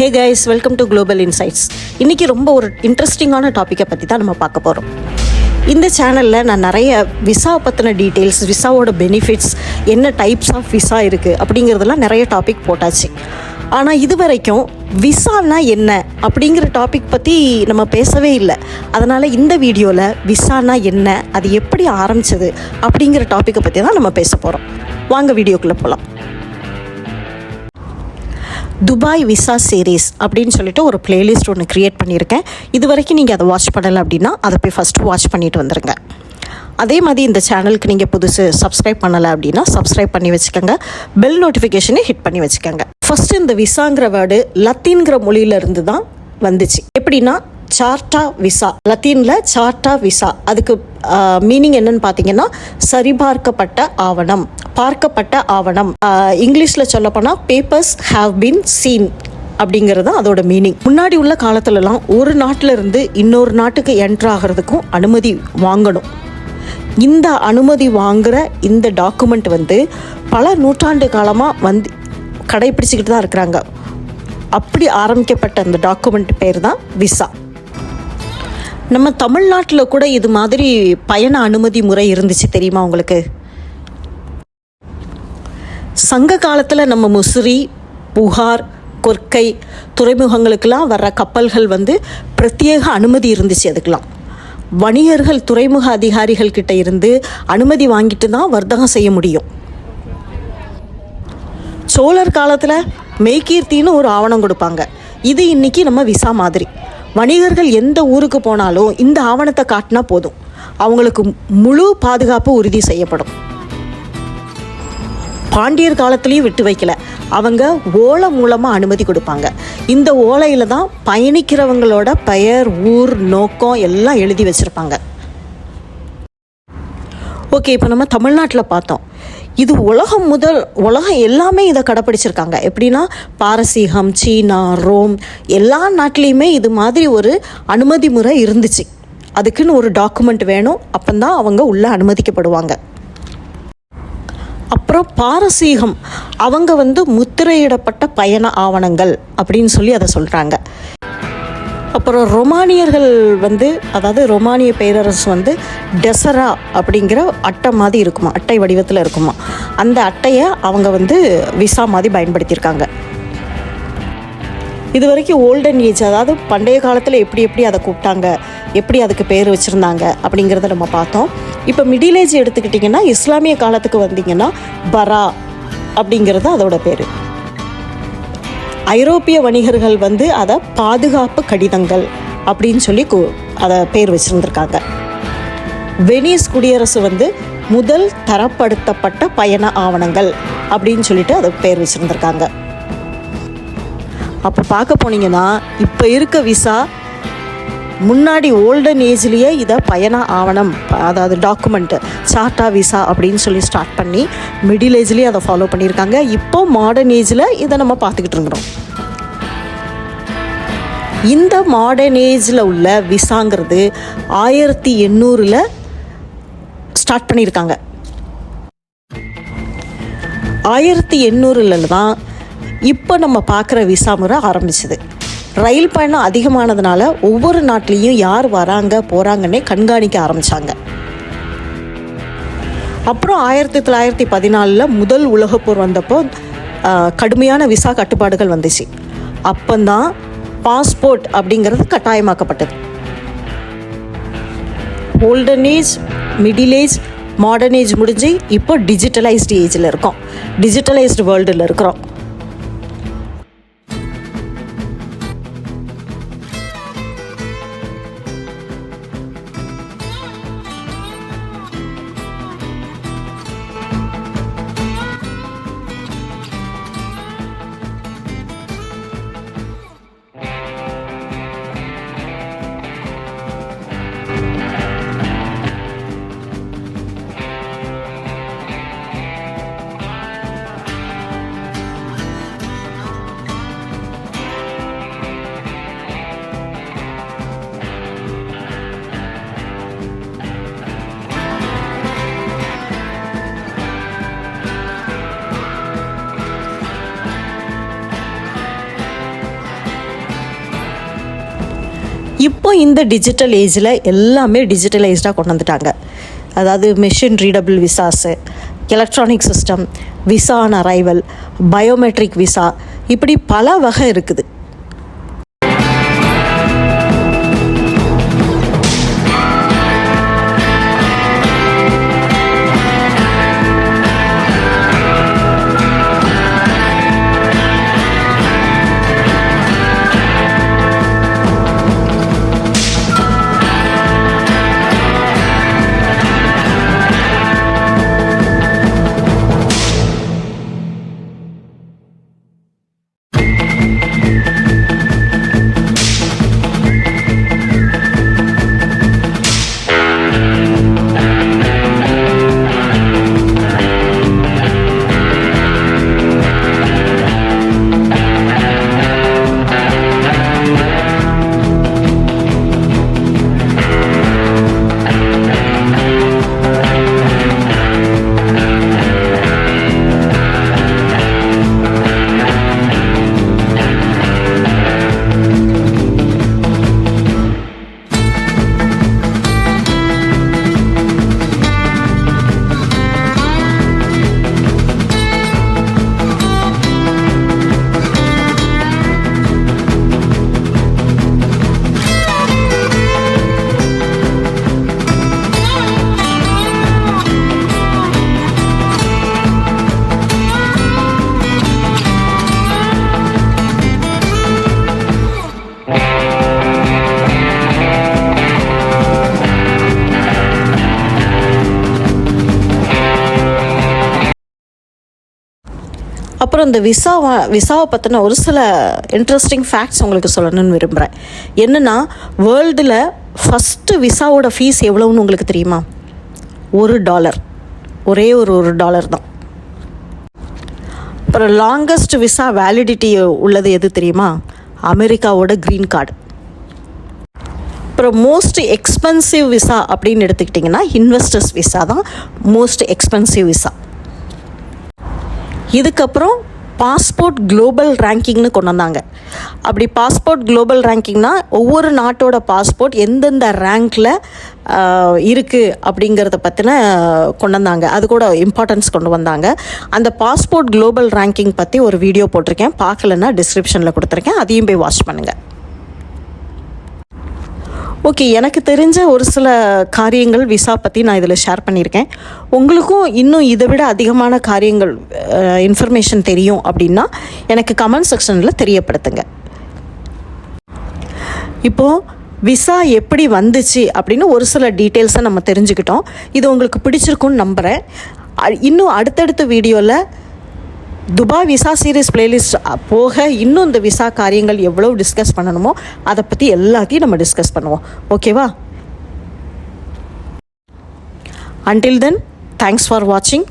Hey guys welcome to global insights இன்றைக்கி ரொம்ப ஒரு இன்ட்ரெஸ்டிங்கான டாப்பிக்கை பற்றி தான் நம்ம பார்க்க போகிறோம் இந்த சேனலில் நான் நிறைய விசா பற்றின டீட்டெயில்ஸ் விசாவோட பெனிஃபிட்ஸ் என்ன டைப்ஸ் ஆஃப் விசா இருக்குது அப்படிங்கிறதெல்லாம் நிறைய டாபிக் போட்டாச்சு. ஆனால் இது வரைக்கும் விசானா என்ன அப்படிங்கிற டாபிக் பற்றி நம்ம பேசவே இல்லை. அதனால் இந்த வீடியோவில் விசானா என்ன அது எப்படி ஆரம்பிச்சது அப்படிங்கிற டாப்பிக்கை பற்றி தான் நம்ம பேச போகிறோம் வாங்க வீடியோக்குள்ளே போகலாம் துபாய் விசா சீரீஸ் அப்படின்னு சொல்லிட்டு ஒரு பிளேலிஸ்ட் ஒன்று க்ரியேட் பண்ணியிருக்கேன். இது வரைக்கும் நீங்கள் அதை வாட்ச் பண்ணலை அப்படின்னா அதை போய் ஃபஸ்ட்டு வாட்ச் பண்ணிட்டு வந்துருங்க. அதே மாதிரி இந்த சேனலுக்கு நீங்கள் புதுசு சப்ஸ்கிரைப் பண்ணலை அப்படின்னா சப்ஸ்கிரைப் பண்ணி வச்சுக்கோங்க. பெல் நோட்டிஃபிகேஷனை ஹிட் பண்ணி வச்சுக்கோங்க. ஃபஸ்ட்டு இந்த விசாங்கிற வேர்டு லத்தீன்கிற மொழியிலேருந்து தான் வந்துச்சு. எப்படின்னா சார்ட்டா விசா லத்தீனில் சார்ட்டா விசா அதுக்கு மீனிங் என்னன்னு பார்த்தீங்கன்னா சரிபார்க்கப்பட்ட ஆவணம் பார்க்கப்பட்ட ஆவணம். இங்கிலீஷில் சொல்லப்போனால் பேப்பர்ஸ் ஹாவ் பீன் சீன் அப்படிங்கிறது தான் அதோட மீனிங் முன்னாடி உள்ள காலத்துலலாம் ஒரு நாட்டில் இருந்து இன்னொரு நாட்டுக்கு என்ட்ரு ஆகிறதுக்கும் அனுமதி வாங்கணும். இந்த அனுமதி வாங்குற இந்த டாக்குமெண்ட் வந்து பல நூற்றாண்டு காலமாக வந்து கடைபிடிச்சிக்கிட்டு தான் இருக்கிறாங்க. அப்படி ஆரம்பிக்கப்பட்ட அந்த டாக்குமெண்ட் பேர் தான் விசா நம்ம தமிழ்நாட்டில் கூட இது மாதிரி பயண அனுமதி முறை இருந்துச்சு தெரியுமா உங்களுக்கு? சங்க காலத்தில் நம்ம முசிறி புகார் கொற்கை துறைமுகங்களுக்கெல்லாம் வர்ற கப்பல்கள் வந்து பிரத்யேக அனுமதி இருந்துச்சு அதுக்கெலாம் வணிகர்கள் துறைமுக அதிகாரிகள் கிட்ட இருந்து அனுமதி வாங்கிட்டு தான் வர்த்தகம் செய்ய முடியும். சோழர் காலத்தில் மெய்கீர்த்தின்னு ஒரு ஆவணம் கொடுப்பாங்க. இது இன்னைக்கு நம்ம விசா மாதிரி. வணிகர்கள் எந்த ஊருக்கு போனாலும் இந்த ஆவணத்தை காட்டினா போதும். அவங்களுக்கு முழு பாதுகாப்பு உறுதி செய்யப்படும். பாண்டியர் காலத்துலேயும் விட்டு வைக்கல. அவங்க ஓலை மூலமாக அனுமதி கொடுப்பாங்க. இந்த ஓலையில் தான் பயணிக்கிறவங்களோட பெயர் ஊர் நோக்கம் எல்லாம் எழுதி வச்சுருப்பாங்க. ஓகே இப்போ நம்ம தமிழ்நாட்டில் பார்த்தோம். இது உலகம் முதல் உலகம் எல்லாமே இதை கடைப்பிடிச்சிருக்காங்க. எப்படின்னா பாரசீகம் சீனா ரோம் எல்லா நாட்டிலையுமே இது மாதிரி ஒரு அனுமதி முறை இருந்துச்சு. அதுக்குன்னு ஒரு டாக்குமெண்ட் வேணும். அப்போந்தான் அவங்க உள்ளே அனுமதிக்கப்படுவாங்க. அப்புறம் பாரசீகம். அவங்க வந்து முத்திரையிடப்பட்ட பயண ஆவணங்கள் அப்படின்னு சொல்லி அதை சொல்கிறாங்க அப்புறம் ரொமானியர்கள் வந்து அதாவது ரொமானிய பேரரசு வந்து டெசரா அப்படிங்கிற அட்டை மாதிரி இருக்குமா அட்டை வடிவத்தில் இருக்குமா? அந்த அட்டையை அவங்க வந்து விசா மாதிரி பயன்படுத்தியிருக்காங்க. இது வரைக்கும் ஓல்டன் ஏஜ் அதாவது பண்டைய காலத்தில் எப்படி எப்படி அதை கூப்பிட்டாங்க எப்படி அதுக்கு பேர் வச்சுருந்தாங்க அப்படிங்கிறத நம்ம பார்த்தோம். இப்போ மிடில் ஏஜ் எடுத்துக்கிட்டிங்கன்னா இஸ்லாமிய காலத்துக்கு வந்தீங்கன்னா பரா அப்படிங்கிறது அதோட பேர். ஐரோப்பிய வணிகர்கள் வந்து அதை பாதுகாப்பு கடிதங்கள் அப்படின்னு சொல்லி அதை பேர் வச்சுருந்துருக்காங்க. வெனிஸ் குடியரசு வந்து முதல் தரப்படுத்தப்பட்ட பயண ஆவணங்கள் அப்படின்னு சொல்லிட்டு அதை பேர் வச்சுருந்துருக்காங்க. அப்போ பார்க்க போனீங்கன்னா இப்போ இருக்க விசா முன்னாடி ஓல்டன் ஏஜ்லேயே இதை பயண ஆவணம் அதாவது டாக்குமெண்ட்டு சார்ட்டா விசா அப்படின்னு சொல்லி ஸ்டார்ட் பண்ணி மிடில் ஏஜ்லேயே அதை ஃபாலோ பண்ணியிருக்காங்க. இப்போ மாடர்ன் ஏஜில் இதை நம்ம பார்த்துக்கிட்டு இருக்கிறோம். இந்த மாடர்ன் ஏஜில் உள்ள விசாங்கிறது ஆயிரத்தி எண்ணூறில் ஸ்டார்ட் பண்ணியிருக்காங்க. ஆயிரத்தி எண்ணூறில் தான் இப்போ நம்ம பார்க்குற விசா முறை ஆரம்பிச்சது. ரயில் பயணம் அதிகமானதுனால ஒவ்வொரு நாட்டிலையும் யார் வராங்க போகிறாங்கன்னே கண்காணிக்க ஆரம்பித்தாங்க அப்புறம் ஆயிரத்தி தொள்ளாயிரத்தி பதினாலில் முதல் உலகப்போர் வந்தப்போ கடுமையான விசா கட்டுப்பாடுகள் வந்துச்சு. அப்போந்தான் பாஸ்போர்ட் அப்படிங்கிறது கட்டாயமாக்கப்பட்டது. Olden age middle age modern age முடிஞ்சு இப்போ டிஜிட்டலைஸ்டு ஏஜில் இருக்கோம். டிஜிட்டலைஸ்டு வேர்ல்டில் இருக்கிறோம். இப்போ இந்த டிஜிட்டல் ஏஜில் எல்லாமே டிஜிட்டலைஸ்டாக கொண்டு வந்துட்டாங்க. அதாவது machine readable visas electronic system visa on arrival biometric visa இப்படி பல வகை இருக்குது. அப்புறம் இந்த விசாவை விசாவை பற்றின ஒரு சில இன்ட்ரெஸ்டிங் ஃபேக்ட்ஸ் உங்களுக்கு சொல்லணும்னு விரும்புகிறேன் என்னென்னா வேர்ல்டில் ஃபஸ்ட்டு விசாவோட ஃபீஸ் எவ்வளோன்னு உங்களுக்கு தெரியுமா? ஒரு டாலர் ஒரே ஒரு ஒரு டாலர் தான். அப்புறம் லாங்கஸ்ட் விசா வேலிடிட்டி உள்ளது எது தெரியுமா? அமெரிக்காவோட க்ரீன் கார்டு அப்புறம் மோஸ்ட் எக்ஸ்பென்சிவ் விசா அப்படின்னு எடுத்துக்கிட்டிங்கன்னா இன்வெஸ்டர்ஸ் விசா தான் மோஸ்ட் எக்ஸ்பென்சிவ் விசா இதுக்கப்புறம் பாஸ்போர்ட் குளோபல் ரேங்கிங்னு கொண்டு வந்தாங்க. அப்படி பாஸ்போர்ட் குளோபல் ரேங்கிங்னா ஒவ்வொரு நாட்டோட பாஸ்போர்ட் எந்தெந்த ரேங்க்கில் இருக்குது அப்படிங்கிறத பற்றின கொண்டு வந்தாங்க. அது கூட இம்பார்ட்டன்ஸ் கொண்டு வந்தாங்க. அந்த பாஸ்போர்ட் குளோபல் ரேங்கிங் பற்றி ஒரு வீடியோ போட்டிருக்கேன். பார்க்கலன்னா டிஸ்கிரிப்ஷனில் கொடுத்துருக்கேன். அதையும் போய் வாட்ச் பண்ணுங்கள் ஓகே எனக்கு தெரிஞ்ச ஒரு சில காரியங்கள் விசா பற்றி நான் இதில் ஷேர் பண்ணியிருக்கேன். உங்களுக்கும் இன்னும் இதை விட அதிகமான காரியங்கள் இன்ஃபர்மேஷன் தெரியும் அப்படின்னா எனக்கு கமெண்ட் செக்ஷனில் தெரியப்படுத்துங்க. இப்போது விசா எப்படி வந்துச்சு அப்படின்னு ஒரு சில டீட்டெயில்ஸை நம்ம தெரிஞ்சுக்கிட்டோம். இது உங்களுக்கு பிடிச்சிருக்குன்னு நம்புகிறேன் அ- இன்னும் அடுத்தடுத்த வீடியோவில் துபாய் விசா சீரிஸ் பிளேலிஸ்ட் போக இன்னும் இந்த விசா காரியங்கள் எவ்வளோ டிஸ்கஸ் பண்ணணுமோ அதை பற்றி எல்லாத்தையும் நம்ம டிஸ்கஸ் பண்ணுவோம். ஓகேவா அன்டில் தென் தேங்க்ஸ் ஃபார் வாட்சிங்